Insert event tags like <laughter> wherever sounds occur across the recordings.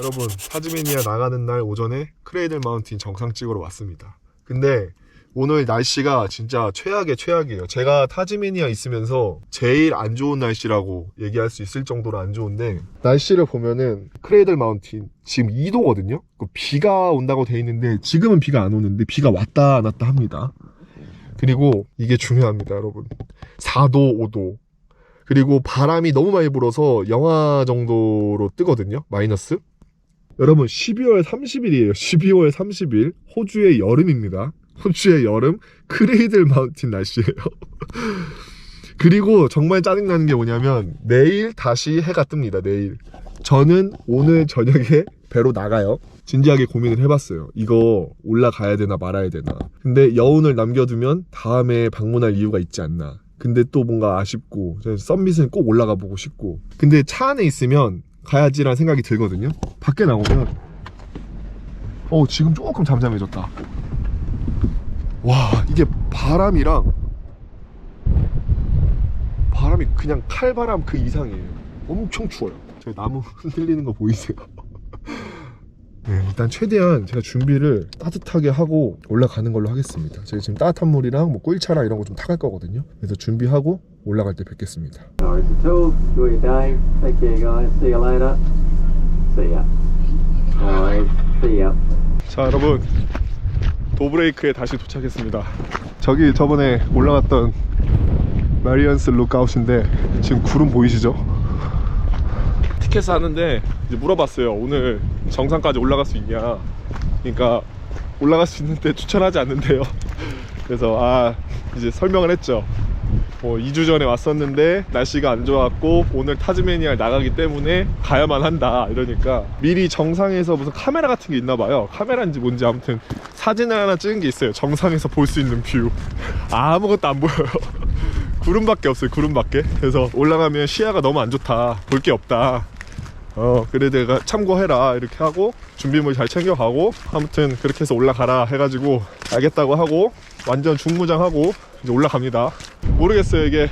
여러분 타즈메니아 나가는 날 오전에 크레이들 마운틴 정상 찍으러 왔습니다. 근데 오늘 날씨가 진짜 최악의 최악이에요. 제가 타즈메니아 있으면서 제일 안 좋은 날씨라고 얘기할 수 있을 정도로 안 좋은데 날씨를 보면은 크레이들 마운틴 지금 2도거든요. 비가 온다고 돼 있는데 지금은 비가 안 오는데 비가 왔다 안 왔다 합니다. 그리고 이게 중요합니다, 여러분. 4도, 5도. 그리고 바람이 너무 많이 불어서 영하 정도로 뜨거든요. 마이너스. 여러분 12월 30일이에요. 12월 30일 호주의 여름입니다. 호주의 여름 크레이들 마운틴 날씨예요. <laughs> 그리고 정말 짜증나는 게 뭐냐면 내일 다시 해가 뜹니다. 내일. 저는 오늘 저녁에 배로 나가요. 진지하게 고민을 해봤어요. 이거 올라가야 되나 말아야 되나. 근데 여운을 남겨두면 다음에 방문할 이유가 있지 않나. 근데 또 뭔가 아쉽고 썸밋은 꼭 올라가 보고 싶고 근데 차 안에 있으면 가야지라는 생각이 들거든요. 밖에 나오면 어 지금 조금 잠잠해졌다. 와 이게 바람이랑 바람이 그냥 칼바람 그 이상이에요. 엄청 추워요. 저 나무 <laughs> 흔들리는 거 보이세요? 네, 일단 최대한 제가 준비를 따뜻하게 하고 올라가는 걸로 하겠습니다. 제가 지금 따뜻한 물이랑 뭐 꿀차랑 이런 거 좀 타갈 거거든요. 그래서 준비하고 올라갈 때 뵙겠습니다. 자, 여러분. 도브레이크에 다시 도착했습니다. 저기 저번에 올라갔던 마리언스 룩아웃인데 지금 구름 보이시죠? 티켓 하는데 이제 물어봤어요. 오늘 정상까지 올라갈 수 있냐? 그러니까 올라갈 수 있는데 추천하지 않는데요. <laughs> 그래서 아 이제 설명을 했죠. 뭐 2주 전에 왔었는데 날씨가 안 좋았고 오늘 타즈메니아를 나가기 때문에 가야만 한다 이러니까 미리 정상에서 무슨 카메라 같은 게 있나 봐요 카메라인지 뭔지 아무튼 사진을 하나 찍은 게 있어요 정상에서 볼 수 있는 뷰 <laughs> 아무것도 안 보여요 <laughs> 구름밖에 없어요 구름밖에 그래서 올라가면 시야가 너무 안 좋다 볼 게 없다 어 그래 내가 참고해라. 이렇게 하고 준비물 잘 챙겨가고 아무튼 그렇게 해서 올라가라 해가지고 알겠다고 하고 완전 중무장하고 이제 올라갑니다. 모르겠어요 이게.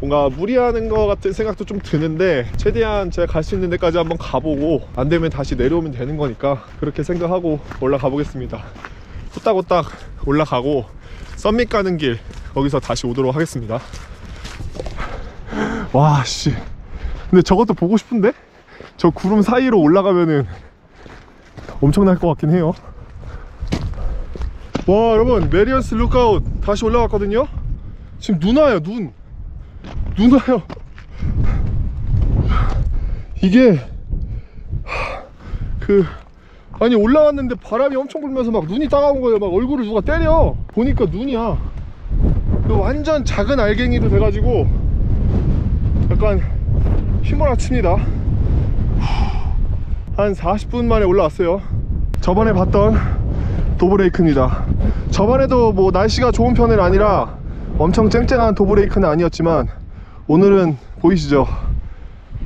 뭔가 무리하는 것 같은 생각도 좀 드는데 최대한 제가 갈 수 있는 데까지 한번 가보고 안 되면 다시 내려오면 되는 거니까 그렇게 생각하고 올라가 보겠습니다. 후딱후딱 올라가고 썸밋 가는 길 거기서 다시 오도록 하겠습니다. 와씨. 근데 저것도 보고 싶은데 저 구름 사이로 올라가면은 엄청날 것 같긴 해요. 와 여러분 메리언스 룩아웃 다시 올라갔거든요? 지금 눈 와요 눈. 눈 와요. 이게 하, 그 아니 올라왔는데 바람이 엄청 불면서 막 눈이 따가운 거예요. 막 얼굴을 누가 때려. 보니까 눈이야. 그 완전 작은 알갱이로 돼가지고 약간 휘몰아칩니다 한 40분 만에 올라왔어요. 저번에 봤던 도브레이크입니다. 저번에도 뭐 날씨가 좋은 편은 아니라 엄청 쨍쨍한 도브레이크는 아니었지만 오늘은 보이시죠?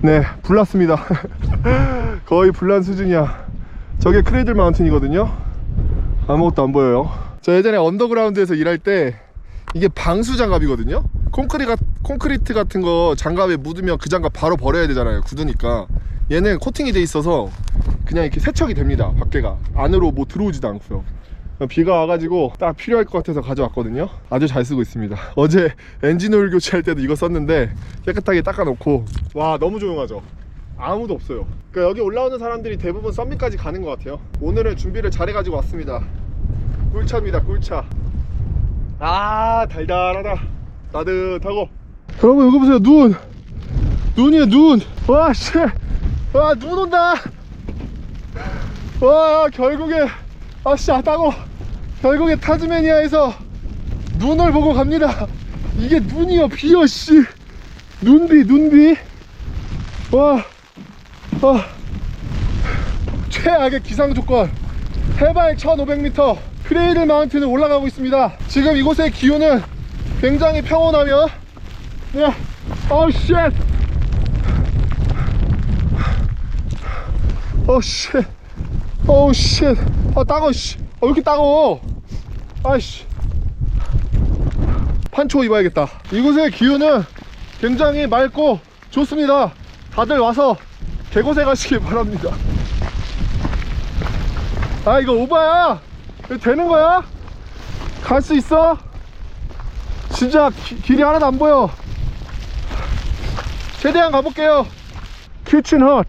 네 불났습니다. <laughs> 거의 불난 수준이야. 저게 크레이들 마운틴이거든요. 아무것도 안 보여요. 저 예전에 언더그라운드에서 일할 때 이게 방수 장갑이거든요? 콘크리가, 콘크리트 같은 거 장갑에 묻으면 그 장갑 바로 버려야 되잖아요. 굳으니까 얘는 코팅이 돼 있어서 그냥 이렇게 세척이 됩니다 밖에가. 안으로 뭐 들어오지도 않고요. 비가 와가지고 딱 필요할 것 같아서 가져왔거든요. 아주 잘 쓰고 있습니다. <laughs> 어제 엔진 오일 교체할 때도 이거 썼는데 깨끗하게 닦아놓고. 와 너무 조용하죠? 아무도 없어요. 그러니까 여기 올라오는 사람들이 대부분 썸밋까지 가는 것 같아요. 오늘은 준비를 잘 해가지고 왔습니다. 꿀차입니다 꿀차. 아 달달하다. 따뜻하고. 여러분 이거 보세요. 눈. 눈이에요 눈와씨 와 눈 온다. 와 결국에 아씨 아 따고. 결국에 타즈메니아에서 눈을 보고 갑니다. 이게 눈이요 비요 씨. 눈비 눈비. 와, 와 최악의 기상 조건. 해발 1500m 크레이들 마운틴을 올라가고 있습니다. 지금 이곳의 기온은 굉장히 평온하며 네, 어우 쉣 어우 쉣 어우 쉣아 따가워 씨. 아, 왜 이렇게 따가워? 아이씨. 판초 입어야겠다. 이곳의 기운은 굉장히 맑고 좋습니다. 다들 와서 개고생 하시길 바랍니다. 아 이거 오바야. 되는 거야? 갈 수 있어? 진짜 기- 길이 하나도 안 보여. 최대한 가볼게요. 키친 헛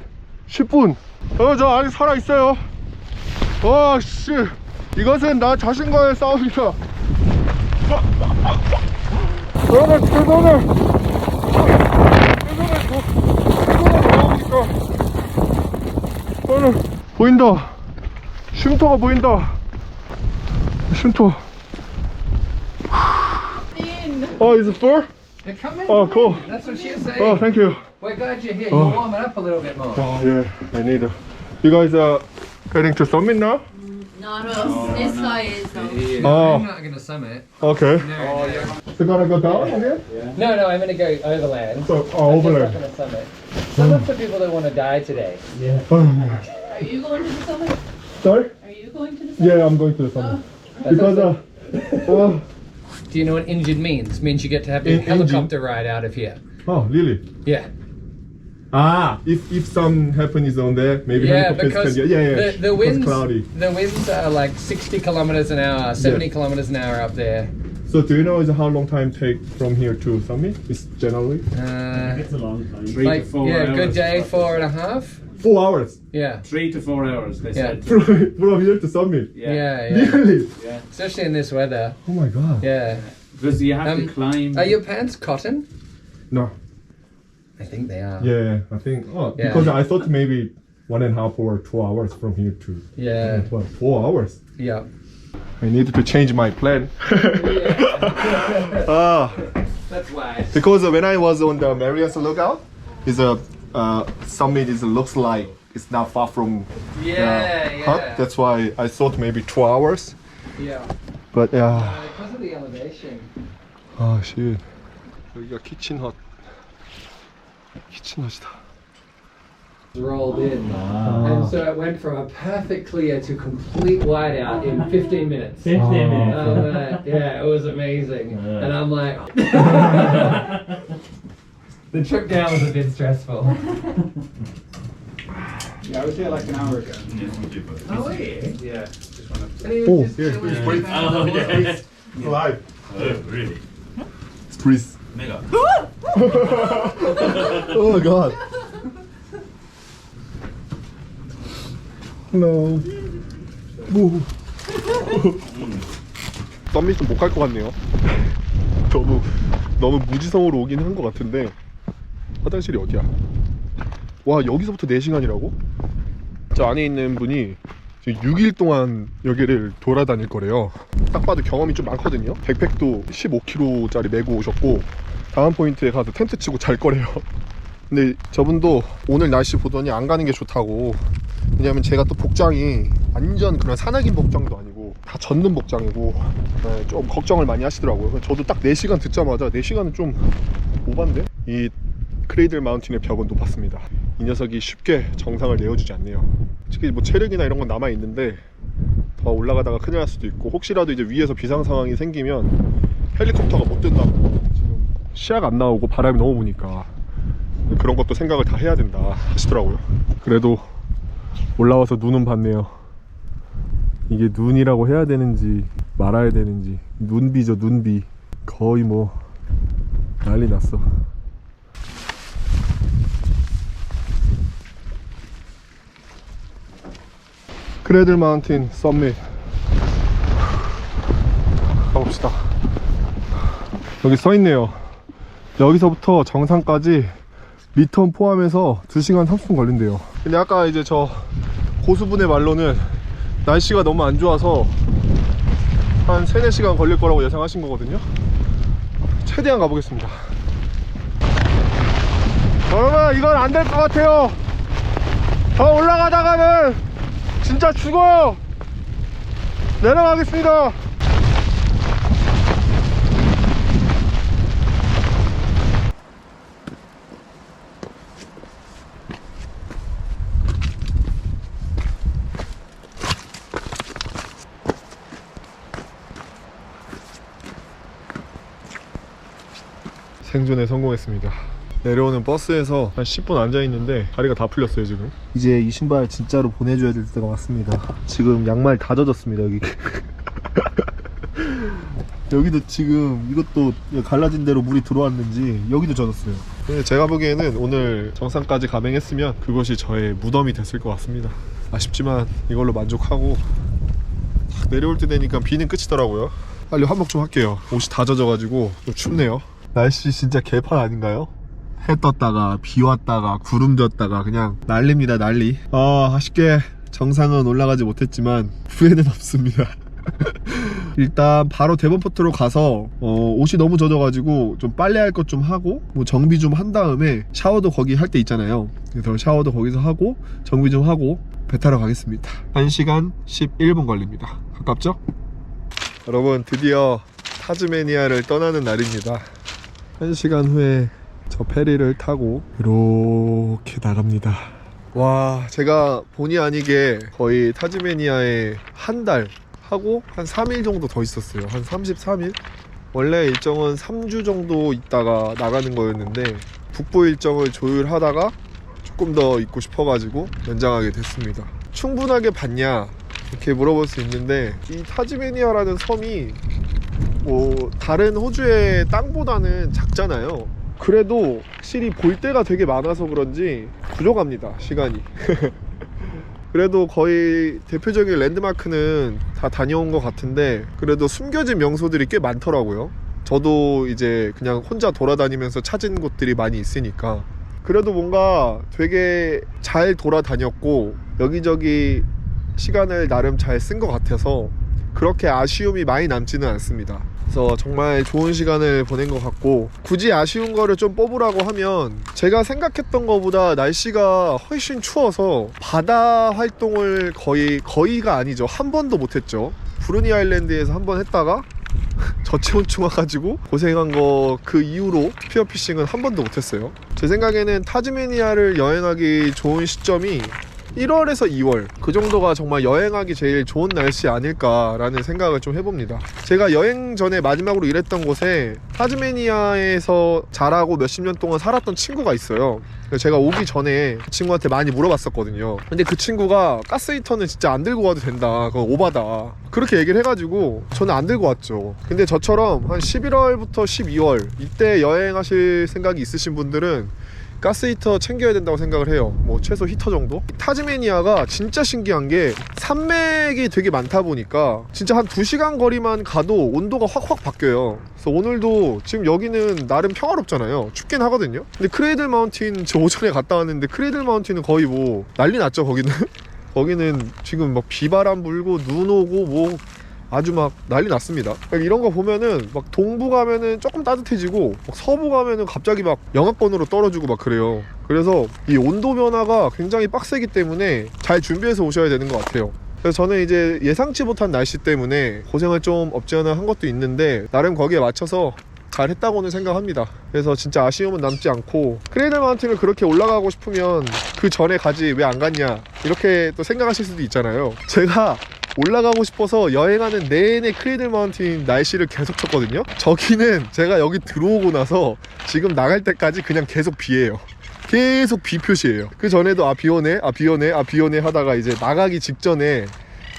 10분 어저 아직 살아있어요. 와씨. 이것은 나 자신과의 싸움이다. 너는 최선을 최선을 다하니까 너는 보인다. 쉼터가 보인다. 쉼터. Oh, is? They're coming. Oh, cool. That's what she was saying. Oh, thank you. We're glad you're here. Oh. You're warming up a little bit more. Oh, yeah, I need it. You guys are heading to summit now? Not us. This guy is. Yeah. Oh. I'm not going to summit. Okay. No, So gonna go down again? no, no, I'm going to go overland. So, oh, I'm just not overland. going to summit. Summit for people that want to die today. Oh, Are you going to the summit? sorry? Are you going to the summit? Yeah, I'm going to the summit. Because, uh, uh, <laughs> Do you know what injured means? means you get to have your In- helicopter ride out of here. oh, really? Yeah. Ah, if if some happens on there, maybe Yeah, helicopters because can get, yeah, yeah, the, the because winds cloudy. the winds are like 60 kilometers an hour, 70 kilometers an hour up there. So do you know is how long time take from here to summit? It's generally Uh, It's a long time. like four. yeah, good day, four and a half. Four hours Yeah. Three to four hours, they Yeah. said. from, from here to summit. Yeah, yeah. Really? Especially in this weather. Oh my god. Yeah. Because you have Um, to climb. Are your pants cotton? No. I think they are. Yeah, I think. Oh, Yeah. because I thought maybe one and a half or two hours from here to. Yeah. Well, four hours. Yeah. I needed to change my plan. <laughs> Ah, That's why. because when I was on the Marias Lookout, is a uh, summit is looks like it's not far from Yeah, the hut. yeah. That's why I thought maybe two hours. Yeah. But yeah. Uh, because of the elevation. 아, 씨. 여기가 키친헛. 키친헛이다. Rolled in. And so it went from a perfect clear to complete whiteout in 15 minutes. 15 minutes. Um, uh, yeah, it was amazing. And <laughs> I'm like, <laughs> the trip down was a bit stressful. Yeah, I was here like an hour ago. Oh, were you? Yeah, just wanted to. And Oh, yeah, it's the Oh, yeah. Live. Oh, really? It's breeze. Mega. Oh my god. Hello. 뭐. 썸밋은 못갈 것 같네요. 너무 너무 무지성으로 오긴 한 것 같은데 화장실이 어디야? 와 여기서부터 4시간이라고? 저 안에 있는 분이 지금 6일 동안 여기를 돌아다닐 거래요. 딱 봐도 경험이 좀 많거든요. 백팩도 15kg짜리 메고 오셨고 다음 포인트에 가서 텐트 치고 잘 거래요. <laughs> 근데 저분도 오늘 날씨 보더니 안 가는 게 좋다고. 왜냐면 제가 또 복장이 완전 그런 산악인 복장도 아니고 다 젖는 복장이고 네, 좀 걱정을 많이 하시더라고요. 저도 딱 4시간 듣자마자 4시간은 좀 오반데? 이 크레이들 마운틴의 벽은 높았습니다. 이 녀석이 쉽게 정상을 내어주지 않네요. 특히 뭐 체력이나 이런 건 남아 있는데 더 올라가다가 큰일 날 수도 있고 혹시라도 이제 위에서 비상 상황이 생기면 헬리콥터가 못 뜬다고 지금 시야가 안 나오고 바람이 너무 부니까 그런 것도 생각을 다 해야 된다 하시더라고요. 그래도 올라와서 눈은 봤네요. 이게 눈이라고 해야 되는지 말아야 되는지 눈비죠 눈비 거의 뭐 난리 났어. 크레들 마운틴 썸밋 가봅시다. 여기 써있네요. 여기서부터 정상까지 리턴 포함해서 2시간 30분 걸린대요. 근데 아까 이제 저 고수분의 말로는 날씨가 너무 안 좋아서 한 3, 4시간 걸릴 거라고 예상하신 거거든요. 최대한 가보겠습니다. 여러분 이건 안 될 것 같아요. 더 올라가다가는 진짜 죽어요 내려가겠습니다! 생존에 성공했습니다 내려오는 버스에서 한 10분 앉아 있는데 다리가 다 풀렸어요 지금. 이제 이 신발 진짜로 보내줘야 될 때가 왔습니다. 지금 양말 다 젖었습니다 여기. <laughs> 여기도 지금 이것도 갈라진 대로 물이 들어왔는지 여기도 젖었어요. 근데 제가 보기에는 오늘 정상까지 감행했으면 그것이 저의 무덤이 됐을 것 같습니다. 아쉽지만 이걸로 만족하고 딱 내려올 때 되니까 비는 끝이더라고요. 빨리 환복 좀 할게요. 옷이 다 젖어가지고 좀 춥네요. 날씨 진짜 개판 아닌가요? 해 떴다가 비 왔다가 구름 졌다가 그냥 난리입니다 난리. 아 아쉽게 정상은 올라가지 못했지만 후회는 <laughs> 없습니다. <laughs> 일단 바로 대본포트로 가서 어, 옷이 너무 젖어가지고 좀 빨래할 것 좀 하고 뭐 정비 좀 한 다음에 샤워도 거기 할 때 있잖아요 그래서 샤워도 거기서 하고 정비 좀 하고 배 타러 가겠습니다 1시간 11분 걸립니다 가깝죠? 여러분 드디어 타즈메니아를 떠나는 날입니다 1시간 후에 저 페리를 타고 이렇게 나갑니다. 와 제가 본의 아니게 거의 타즈메니아에 한 달 하고 한 3일 정도 더 있었어요. 한 33일? 원래 일정은 3주 정도 있다가 나가는 거였는데 북부 일정을 조율하다가 조금 더 있고 싶어가지고 연장하게 됐습니다. 충분하게 봤냐? 이렇게 물어볼 수 있는데 이 타즈메니아라는 섬이 뭐 다른 호주의 땅보다는 작잖아요 그래도 확실히 볼 데가 되게 많아서 그런지 부족합니다 시간이. <laughs> 그래도 거의 대표적인 랜드마크는 다 다녀온 것 같은데 그래도 숨겨진 명소들이 꽤 많더라고요. 저도 이제 그냥 혼자 돌아다니면서 찾은 곳들이 많이 있으니까. 그래도 뭔가 되게 잘 돌아다녔고 여기저기 시간을 나름 잘 쓴 것 같아서 그렇게 아쉬움이 많이 남지는 않습니다. 그래서 정말 좋은 시간을 보낸 것 같고 굳이 아쉬운 거를 좀 뽑으라고 하면 제가 생각했던 것보다 날씨가 훨씬 추워서 바다 활동을 거의 거의가 아니죠. 한 번도 못했죠. 브루니 아일랜드에서 한 번 했다가 <laughs> 저체온증 와가지고 고생한 거 그 이후로 피어피싱은 한 번도 못했어요. 제 생각에는 타즈메니아를 여행하기 좋은 시점이 1월에서 2월 그 정도가 정말 여행하기 제일 좋은 날씨 아닐까라는 생각을 좀 해봅니다. 제가 여행 전에 마지막으로 일했던 곳에 타즈메니아에서 자라고 몇십 년 동안 살았던 친구가 있어요. 제가 오기 전에 그 친구한테 많이 물어봤었거든요. 근데 그 친구가 가스히터는 진짜 안 들고 와도 된다. 그거 오바다. 그렇게 얘기를 해가지고 저는 안 들고 왔죠. 근데 저처럼 한 11월부터 12월 이때 여행하실 생각이 있으신 분들은 가스 히터 챙겨야 된다고 생각을 해요. 뭐 최소 히터 정도. 타즈메니아가 진짜 신기한 게 산맥이 되게 많다 보니까 진짜 한 2시간 거리만 가도 온도가 확확 바뀌어요. 그래서 오늘도 지금 여기는 나름 평화롭잖아요. 춥긴 하거든요. 근데 크레이들 마운틴 저 오전에 갔다 왔는데 크레이들 마운틴은 거의 뭐 난리 났죠, 거기는. <laughs> 거기는 지금 막 비바람 불고 눈 오고 뭐 아주 막 난리 났습니다. 그러니까 이런 거 보면은 막 동부 가면은 조금 따뜻해지고 막 서부 가면은 갑자기 막 영하권으로 떨어지고 막 그래요. 그래서 이 온도 변화가 굉장히 빡세기 때문에 잘 준비해서 오셔야 되는 것 같아요. 그래서 저는 이제 예상치 못한 날씨 때문에 고생을 좀 없지 않아 한 것도 있는데 나름 거기에 맞춰서 잘 했다고는 생각합니다. 그래서 진짜 아쉬움은 남지 않고 크레이드 마운틴을 그렇게 올라가고 싶으면 그 전에 가지 왜 안 갔냐 이렇게 또 생각하실 수도 있잖아요. 제가 올라가고 싶어서 여행하는 내내 크레이드 마운틴 날씨를 계속 쳤거든요. 저기는 제가 여기 들어오고 나서 지금 나갈 때까지 그냥 계속 비예요. 계속 비 표시예요. 그 전에도 아 비 오네, 아 비 오네, 아 비 오네 하다가 이제 나가기 직전에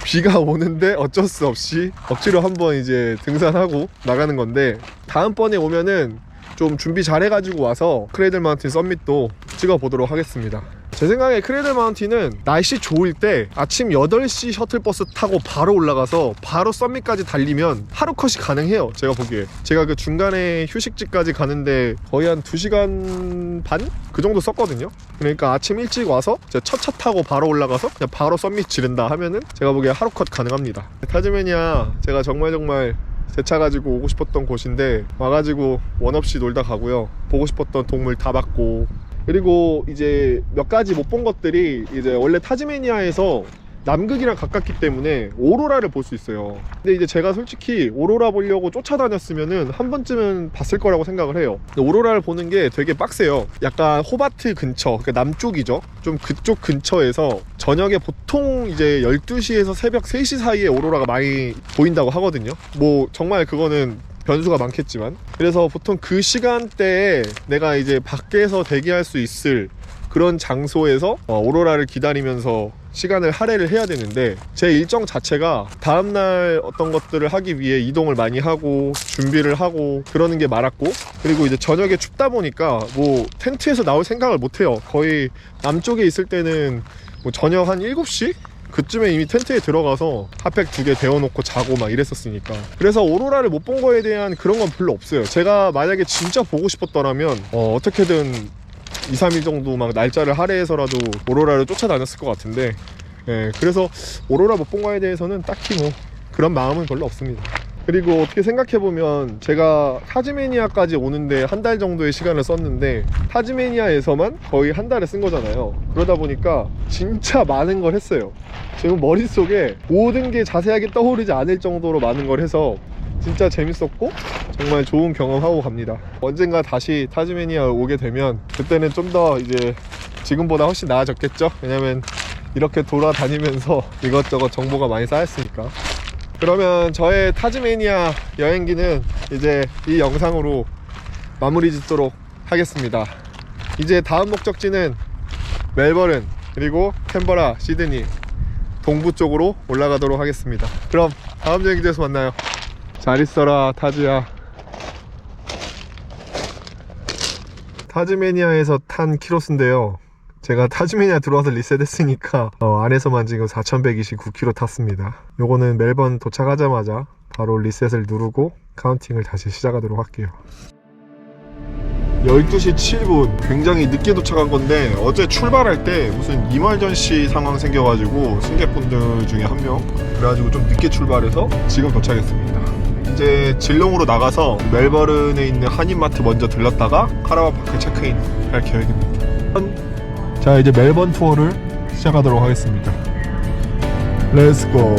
비가 오는데 어쩔 수 없이 억지로 한번 이제 등산하고 나가는 건데 다음번에 오면은 좀 준비 잘 해가지고 와서 크레이들 마운틴 썸밋도 찍어보도록 하겠습니다. 제 생각에 크레이들 마운틴은 날씨 좋을 때 아침 8시 셔틀버스 타고 바로 올라가서 바로 썸밋까지 달리면 하루 컷이 가능해요. 제가 보기에. 제가 그 중간에 휴식지까지 가는데 거의 한 2시간 반? 그 정도 썼거든요. 그러니까 아침 일찍 와서 첫 차 타고 바로 올라가서 그냥 바로 썸밋 지른다 하면은 제가 보기에 하루 컷 가능합니다. 타즈메니아 제가 정말 정말 제차 가지고 오고 싶었던 곳인데 와가지고 원 없이 놀다 가고요. 보고 싶었던 동물 다 봤고 그리고 이제 몇 가지 못 본 것들이 이제 원래 타즈메니아에서 남극이랑 가깝기 때문에 오로라를 볼 수 있어요. 근데 이제 제가 솔직히 오로라 보려고 쫓아다녔으면은 한 번쯤은 봤을 거라고 생각을 해요. 오로라를 보는 게 되게 빡세요. 약간 호바트 근처, 그러니까 남쪽이죠. 좀 그쪽 근처에서 저녁에 보통 이제 12시에서 새벽 3시 사이에 오로라가 많이 보인다고 하거든요. 뭐 정말 그거는 변수가 많겠지만 그래서 보통 그 시간대에 내가 이제 밖에서 대기할 수 있을 그런 장소에서 어, 오로라를 기다리면서 시간을 할애를 해야 되는데 제 일정 자체가 다음날 어떤 것들을 하기 위해 이동을 많이 하고 준비를 하고 그러는 게 많았고 그리고 이제 저녁에 춥다 보니까 뭐 텐트에서 나올 생각을 못 해요 거의 남쪽에 있을 때는 뭐 저녁 한 7시? 그쯤에 이미 텐트에 들어가서 핫팩 두 개 데워놓고 자고 막 이랬었으니까. 그래서 오로라를 못 본 거에 대한 그런 건 별로 없어요. 제가 만약에 진짜 보고 싶었더라면 어, 어떻게든 2, 3일 정도 막 날짜를 할애해서라도 오로라를 쫓아다녔을 것 같은데. 예, 그래서 오로라 못 본 거에 대해서는 딱히 뭐 그런 마음은 별로 없습니다 그리고 어떻게 생각해보면 제가 타즈메니아까지 오는데 한 달 정도의 시간을 썼는데 타즈메니아에서만 거의 한 달을 쓴 거잖아요. 그러다 보니까 진짜 많은 걸 했어요. 지금 머릿속에 모든 게 자세하게 떠오르지 않을 정도로 많은 걸 해서 진짜 재밌었고 정말 좋은 경험하고 갑니다. 언젠가 다시 타즈메니아 오게 되면 그때는 좀 더 이제 지금보다 훨씬 나아졌겠죠? 왜냐면 이렇게 돌아다니면서 이것저것 정보가 많이 쌓였으니까 그러면 저의 타즈메니아 여행기는 이제 이 영상으로 마무리 짓도록 하겠습니다. 이제 다음 목적지는 멜버른 그리고 캔버라, 시드니 동부 쪽으로 올라가도록 하겠습니다. 그럼 다음 여행지에서 만나요. 잘 있어라 타즈야. 타즈메니아에서 탄 키로수인데요. 제가 타즈메니아 들어와서 리셋했으니까 어, 안에서만 지금 4129km 탔습니다. 요거는 멜번 도착하자마자 바로 리셋을 누르고 카운팅을 다시 시작하도록 할게요. 12시 7분. 굉장히 늦게 도착한 건데 어제 출발할 때 무슨 이멀전시 상황 생겨가지고 승객분들 중에 한 명. 그래가지고 좀 늦게 출발해서 지금 도착했습니다. 이제 질롱으로 나가서 멜버른에 있는 한인마트 먼저 들렀다가 카라바파크 체크인 할 계획입니다 자 이제 멜번 투어를 시작하도록 하겠습니다. 렛츠고